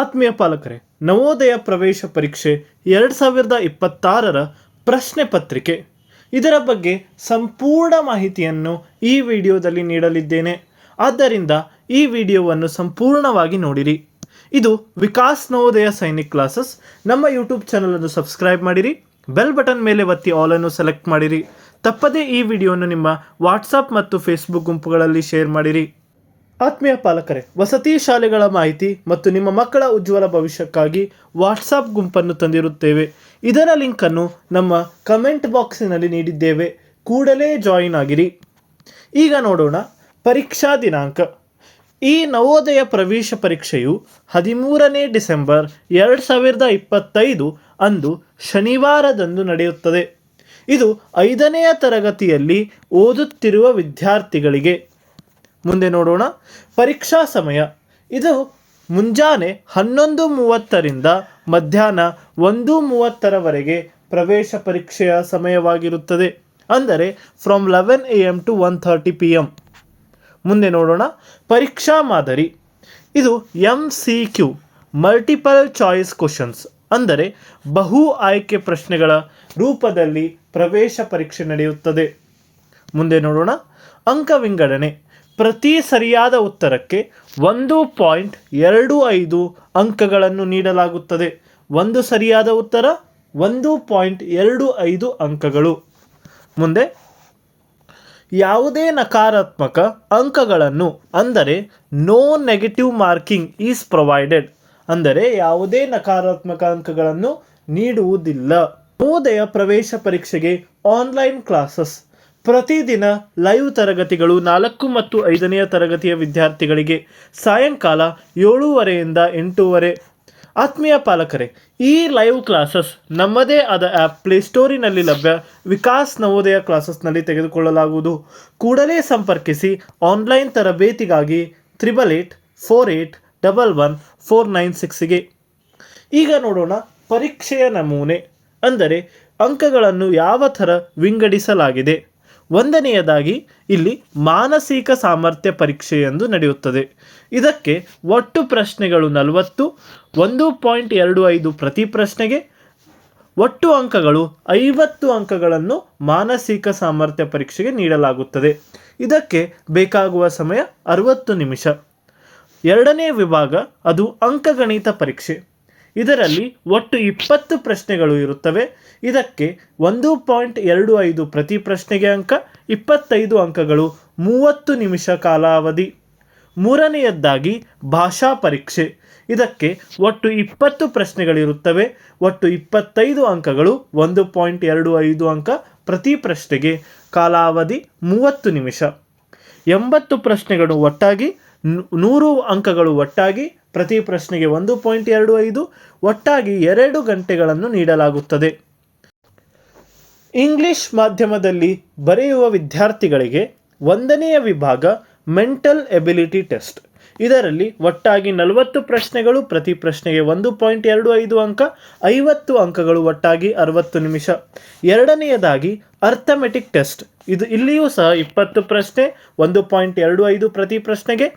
ಆತ್ಮೀಯ ಪಾಲಕರೇ, ನವೋದಯ ಪ್ರವೇಶ ಪರೀಕ್ಷೆ ಎರಡು ಸಾವಿರದ ಇಪ್ಪತ್ತಾರರ ಪ್ರಶ್ನೆ ಪತ್ರಿಕೆ. ಇದರ ಬಗ್ಗೆ ಸಂಪೂರ್ಣ ಮಾಹಿತಿಯನ್ನು ಈ ವಿಡಿಯೋದಲ್ಲಿ ನೀಡಲಿದ್ದೇನೆ. ಆದ್ದರಿಂದ ಈ ವಿಡಿಯೋವನ್ನು ಸಂಪೂರ್ಣವಾಗಿ ನೋಡಿರಿ. ಇದು ವಿಕಾಸ್ ನವೋದಯ ಸೈನಿಕ್ ಕ್ಲಾಸಸ್. ನಮ್ಮ ಯೂಟ್ಯೂಬ್ ಚಾನಲನ್ನು ಸಬ್ಸ್ಕ್ರೈಬ್ ಮಾಡಿರಿ. ಬೆಲ್ ಬಟನ್ ಮೇಲೆ ಒತ್ತಿ ಆಲನ್ನು ಸೆಲೆಕ್ಟ್ ಮಾಡಿರಿ. ತಪ್ಪದೇ ಈ ವಿಡಿಯೋವನ್ನು ನಿಮ್ಮ ವಾಟ್ಸಪ್ ಮತ್ತು ಫೇಸ್ಬುಕ್ ಗುಂಪುಗಳಲ್ಲಿ ಶೇರ್ ಮಾಡಿರಿ. ಆತ್ಮೀಯ ಪಾಲಕರೇ, ವಸತಿ ಶಾಲೆಗಳ ಮಾಹಿತಿ ಮತ್ತು ನಿಮ್ಮ ಮಕ್ಕಳ ಉಜ್ವಲ ಭವಿಷ್ಯಕ್ಕಾಗಿ ವಾಟ್ಸಾಪ್ ಗುಂಪನ್ನು ತಂದಿರುತ್ತೇವೆ. ಇದರ ಲಿಂಕನ್ನು ನಮ್ಮ ಕಮೆಂಟ್ ಬಾಕ್ಸಿನಲ್ಲಿ ನೀಡಿದ್ದೇವೆ. ಕೂಡಲೇ ಜಾಯಿನ್ ಆಗಿರಿ. ಈಗ ನೋಡೋಣ ಪರೀಕ್ಷಾ ದಿನಾಂಕ. ಈ ನವೋದಯ ಪ್ರವೇಶ ಪರೀಕ್ಷೆಯು ಹದಿಮೂರನೇ ಡಿಸೆಂಬರ್ ಎರಡು ಸಾವಿರದ ಇಪ್ಪತ್ತೈದು ಅಂದು ಶನಿವಾರದಂದು ನಡೆಯುತ್ತದೆ. ಇದು ಐದನೆಯ ತರಗತಿಯಲ್ಲಿ ಓದುತ್ತಿರುವ ವಿದ್ಯಾರ್ಥಿಗಳಿಗೆ ಮುಂದೆ ನೋಡೋಣ. ಪರೀಕ್ಷಾ ಸಮಯ. ಇದು ಮುಂಜಾನೆ ಹನ್ನೊಂದು ಮೂವತ್ತರಿಂದ ಮಧ್ಯಾಹ್ನ ಒಂದು ಮೂವತ್ತರವರೆಗೆ ಪ್ರವೇಶ ಪರೀಕ್ಷೆಯ ಸಮಯವಾಗಿರುತ್ತದೆ. ಅಂದರೆ from eleven A M to one thirty P M ಮುಂದೆ ನೋಡೋಣ. ಪರೀಕ್ಷಾ ಮಾದರಿ. ಇದು M C Q multiple choice questions ಅಂದರೆ ಬಹು ಆಯ್ಕೆ ಪ್ರಶ್ನೆಗಳ ರೂಪದಲ್ಲಿ ಪ್ರವೇಶ ಪರೀಕ್ಷೆ ನಡೆಯುತ್ತದೆ. ಮುಂದೆ ನೋಡೋಣ. ಅಂಕ ವಿಂಗಡಣೆ ಪ್ರತಿ ಸರಿಯಾದ ಉತ್ತರಕ್ಕೆ ಒಂದು ಪಾಯಿಂಟ್ ಎರಡು ಐದು ಅಂಕಗಳನ್ನು ನೀಡಲಾಗುತ್ತದೆ. ಒಂದು ಸರಿಯಾದ ಉತ್ತರ, ಒಂದು ಪಾಯಿಂಟ್ ಎರಡು ಐದು ಅಂಕಗಳು. ಮುಂದೆ, ಯಾವುದೇ ನಕಾರಾತ್ಮಕ ಅಂಕಗಳನ್ನು, ಅಂದರೆ no negative marking is provided ಅಂದರೆ ಯಾವುದೇ ನಕಾರಾತ್ಮಕ ಅಂಕಗಳನ್ನು ನೀಡುವುದಿಲ್ಲ. ನವೋದಯ ಪ್ರವೇಶ ಪರೀಕ್ಷೆಗೆ ಆನ್ಲೈನ್ ಕ್ಲಾಸಸ್ ಪ್ರತಿದಿನ ಲೈವ್ ತರಗತಿಗಳು ನಾಲ್ಕು ಮತ್ತು ಐದನೆಯ ತರಗತಿಯ ವಿದ್ಯಾರ್ಥಿಗಳಿಗೆ ಸಾಯಂಕಾಲ ಏಳೂವರೆಯಿಂದ ಎಂಟೂವರೆ. ಆತ್ಮೀಯ ಪಾಲಕರೇ, ಈ ಲೈವ್ ಕ್ಲಾಸಸ್ ನಮ್ಮದೇ ಆದ ಆ್ಯಪ್ ಪ್ಲೇಸ್ಟೋರಿನಲ್ಲಿ ಲಭ್ಯ. ವಿಕಾಸ್ ನವೋದಯ ಕ್ಲಾಸಸ್ನಲ್ಲಿ ತೆಗೆದುಕೊಳ್ಳಲಾಗುವುದು. ಕೂಡಲೇ ಸಂಪರ್ಕಿಸಿ online ತರಬೇತಿಗಾಗಿ triple eight four eight double one four nine ಸಿಕ್ಸ್ಗೆ. ಈಗ ನೋಡೋಣ ಪರೀಕ್ಷೆಯ ನಮೂನೆ. ಅಂದರೆ ಅಂಕಗಳನ್ನು ಯಾವ ಥರ ವಿಂಗಡಿಸಲಾಗಿದೆ. ಒಂದನೆಯದಾಗಿ ಇಲ್ಲಿ ಮಾನಸಿಕ ಸಾಮರ್ಥ್ಯ ಪರೀಕ್ಷೆ ಎಂದು ನಡೆಯುತ್ತದೆ. ಇದಕ್ಕೆ ಒಟ್ಟು ಪ್ರಶ್ನೆಗಳು ನಲವತ್ತು, ಒಂದು ಪಾಯಿಂಟ್ ಎರಡು ಐದು ಪ್ರತಿ ಪ್ರಶ್ನೆಗೆ ಒಟ್ಟು ಅಂಕಗಳು ಐವತ್ತು ಅಂಕಗಳನ್ನು ಮಾನಸಿಕ ಸಾಮರ್ಥ್ಯ ಪರೀಕ್ಷೆಗೆ ನೀಡಲಾಗುತ್ತದೆ. ಇದಕ್ಕೆ ಬೇಕಾಗುವ ಸಮಯ ಅರುವತ್ತು ನಿಮಿಷ. ಎರಡನೇ ವಿಭಾಗ ಅದು ಅಂಕಗಣಿತ ಪರೀಕ್ಷೆ. ಇದರಲ್ಲಿ ಒಟ್ಟು ಇಪ್ಪತ್ತು ಪ್ರಶ್ನೆಗಳು ಇರುತ್ತವೆ. ಇದಕ್ಕೆ ಒಂದು ಪಾಯಿಂಟ್ ಎರಡು ಐದು ಪ್ರತಿ ಪ್ರಶ್ನೆಗೆ ಅಂಕ, ಇಪ್ಪತ್ತೈದು ಅಂಕಗಳು ಮೂವತ್ತು ನಿಮಿಷ ಕಾಲಾವಧಿ. ಮೂರನೆಯದ್ದಾಗಿ ಭಾಷಾ ಪರೀಕ್ಷೆ. ಇದಕ್ಕೆ ಒಟ್ಟು ಇಪ್ಪತ್ತು ಪ್ರಶ್ನೆಗಳಿರುತ್ತವೆ. ಒಟ್ಟು ಇಪ್ಪತ್ತೈದು ಅಂಕಗಳು ಒಂದು ಪಾಯಿಂಟ್ ಎರಡು ಐದು ಅಂಕ ಪ್ರತಿ ಪ್ರಶ್ನೆಗೆ ಕಾಲಾವಧಿ ಮೂವತ್ತು ನಿಮಿಷ. ಎಂಬತ್ತು ಪ್ರಶ್ನೆಗಳು ಒಟ್ಟಾಗಿ ನೂರು ಅಂಕಗಳು ಒಟ್ಟಾಗಿ ಪ್ರತಿ ಪ್ರಶ್ನೆಗೆ ಒಂದು ಪಾಯಿಂಟ್ ಎರಡು ಐದು, ಒಟ್ಟಾಗಿ ಎರಡು ಗಂಟೆಗಳನ್ನು ನೀಡಲಾಗುತ್ತದೆ. ಇಂಗ್ಲಿಷ್ ಮಾಧ್ಯಮದಲ್ಲಿ ಬರೆಯುವ ವಿದ್ಯಾರ್ಥಿಗಳಿಗೆ ಒಂದನೆಯ ವಿಭಾಗ ಮೆಂಟಲ್ ಎಬಿಲಿಟಿ ಟೆಸ್ಟ್. ಇದರಲ್ಲಿ ಒಟ್ಟಾಗಿ ನಲವತ್ತು ಪ್ರಶ್ನೆಗಳು, ಪ್ರತಿ ಪ್ರಶ್ನೆಗೆ ಒಂದು ಪಾಯಿಂಟ್ ಎರಡು ಐದು ಅಂಕ, ಐವತ್ತು ಅಂಕಗಳು, ಒಟ್ಟಾಗಿ ಅರವತ್ತು ನಿಮಿಷ. ಎರಡನೆಯದಾಗಿ ಅರ್ಥಮೆಟಿಕ್ ಟೆಸ್ಟ್. ಇದು ಇಲ್ಲಿಯೂ ಸಹ ಇಪ್ಪತ್ತು ಪ್ರಶ್ನೆ, ಒಂದು ಪಾಯಿಂಟ್ ಎರಡು ಐದು ಪ್ರತಿ ಪ್ರಶ್ನೆಗೆ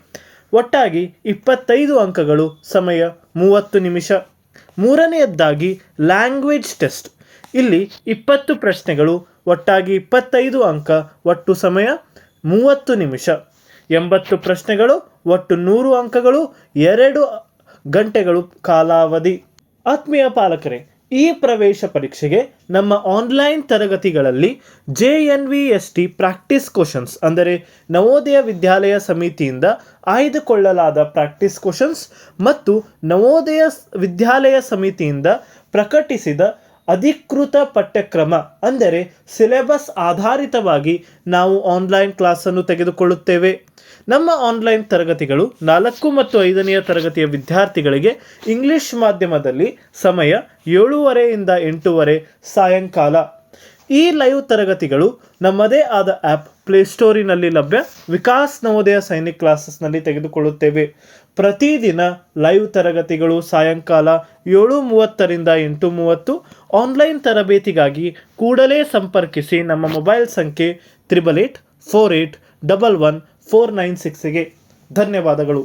ಒಟ್ಟಾಗಿ ಇಪ್ಪತ್ತೈದು ಅಂಕಗಳು ಸಮಯ ಮೂವತ್ತು ನಿಮಿಷ. ಮೂರನೆಯದ್ದಾಗಿ ಲ್ಯಾಂಗ್ವೇಜ್ ಟೆಸ್ಟ್. ಇಲ್ಲಿ ಇಪ್ಪತ್ತು ಪ್ರಶ್ನೆಗಳು, ಒಟ್ಟಾಗಿ ಇಪ್ಪತ್ತೈದು ಅಂಕ, ಒಟ್ಟು ಸಮಯ ಮೂವತ್ತು ನಿಮಿಷ. ಎಂಬತ್ತು ಪ್ರಶ್ನೆಗಳು, ಒಟ್ಟು ನೂರು ಅಂಕಗಳು, ಎರಡು ಗಂಟೆಗಳು ಕಾಲಾವಧಿ. ಆತ್ಮೀಯ ಪಾಲಕರೇ ಈ ಪ್ರವೇಶ ಪರೀಕ್ಷೆಗೆ ನಮ್ಮ ಆನ್ಲೈನ್ ತರಗತಿಗಳಲ್ಲಿ J N V S T practice questions ಅಂದರೆ ನವೋದಯ ವಿದ್ಯಾಲಯ ಸಮಿತಿಯಿಂದ ಆಯ್ದುಕೊಳ್ಳಲಾದ ಪ್ರಾಕ್ಟೀಸ್ ಕ್ವಶನ್ಸ್ ಮತ್ತು ನವೋದಯ ವಿದ್ಯಾಲಯ ಸಮಿತಿಯಿಂದ ಪ್ರಕಟಿಸಿದ ಅಧಿಕೃತ ಪಠ್ಯಕ್ರಮ ಅಂದರೆ ಸಿಲೆಬಸ್ ಆಧಾರಿತವಾಗಿ ನಾವು ಆನ್ಲೈನ್ ಕ್ಲಾಸನ್ನು ತೆಗೆದುಕೊಳ್ಳುತ್ತೇವೆ. ನಮ್ಮ ಆನ್ಲೈನ್ ತರಗತಿಗಳು ನಾಲ್ಕು ಮತ್ತು ಐದನೆಯ ತರಗತಿಯ ವಿದ್ಯಾರ್ಥಿಗಳಿಗೆ ಇಂಗ್ಲಿಷ್ ಮಾಧ್ಯಮದಲ್ಲಿ ಸಮಯ ಏಳೂವರೆಯಿಂದ ಎಂಟೂವರೆ ಸಾಯಂಕಾಲ. ಈ ಲೈವ್ ತರಗತಿಗಳು ನಮ್ಮದೇ ಆದ ಆ್ಯಪ್ ಪ್ಲೇಸ್ಟೋರಿನಲ್ಲಿ ಲಭ್ಯ ವಿಕಾಸ್ ನವೋದಯ ಸೈನಿಕ್ ಕ್ಲಾಸಸ್ನಲ್ಲಿ ತೆಗೆದುಕೊಳ್ಳುತ್ತೇವೆ. ಪ್ರತಿದಿನ ಲೈವ್ ತರಗತಿಗಳು ಸಾಯಂಕಾಲ ಏಳು ಮೂವತ್ತರಿಂದ ಎಂಟು ಮೂವತ್ತು ಆನ್ಲೈನ್ ತರಬೇತಿಗಾಗಿ ಕೂಡಲೇ ಸಂಪರ್ಕಿಸಿ ನಮ್ಮ ಮೊಬೈಲ್ ಸಂಖ್ಯೆ triple eight four eight double one four nine ಸಿಕ್ಸ್ಗೆ ಧನ್ಯವಾದಗಳು.